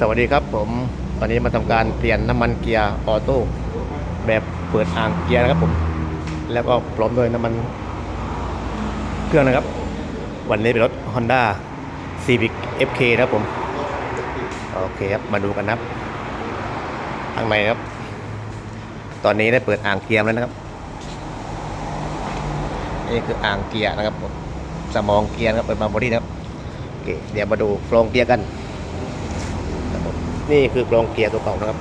สวัสดีครับผมวันนี้มาทำการเปลี่ยนน้ำมันเกียร์ออโต้แบบเปิดอ่างเกียร์นะครับผม แล้วก็พร้อมด้วยน้ำมันเครื่องนะครับ วันนี้เป็นรถ Honda Civic FK นะครับผม โอเคครับมาดูกันนะครับข้างในครับ ตอนนี้ได้เปิดอ่างเกียร์แล้วนะครับนี่คืออ่างเกียร์นะครับผมสมองเกียร์นะครับเปิดมาบอดี้นะครับโอเคเดี๋ยวมาดูโครงเกียร์กัน นี่คือกรองเกียร์ตัวเก่านะครับ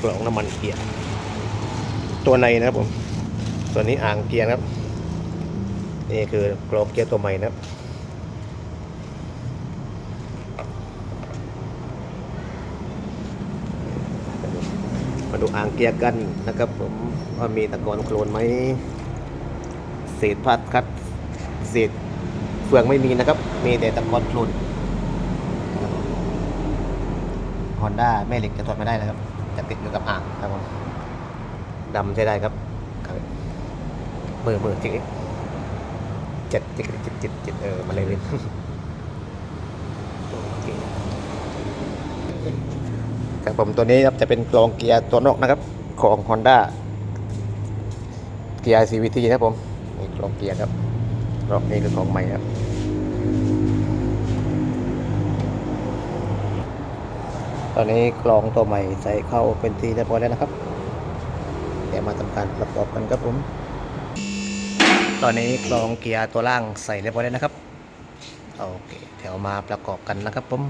กรองน้ำมันเกียร์ตัวในนะครับผมตัวนี้อ่างเกียร์นะครับ นี่คือกรองเกียร์ตัวใหม่นะครับมาดูอ่างเกียร์กันนะครับ ผมว่ามีตะกอนโคลนไหมเศษพัดคัดเศษเฟืองไม่มีนะครับ มีแต่ตะกอนโคลน ฮอนด้าแม่เหล็กจะถอดไม่ได้นะครับ จะติดอยู่กับอ่างครับผมดำใช้ได้ครับครับมือมือจิกอีกเจ็ดจิกจิกจิกจิกเออมันเลยเลยครับผมตัวนี้ครับจะเป็นกรองเกียร์ตัวนอกนะครับ ของ Honda เกียร์ CVT นะครับผมนี่กรองเกียร์ครับรอบนี้คือของใหม่ครับ ตอนนี้กรองตัวใหม่ใส่เข้าเป็นทีเรียบร้อยแล้วนะครับ เดี๋ยวมาทำการประกอบกันครับผม ตอนนี้กรองเกียร์ตัวล่างใส่เรียบร้อยแล้วนะครับ โอเคเดี๋ยวมาประกอบกันนะครับผม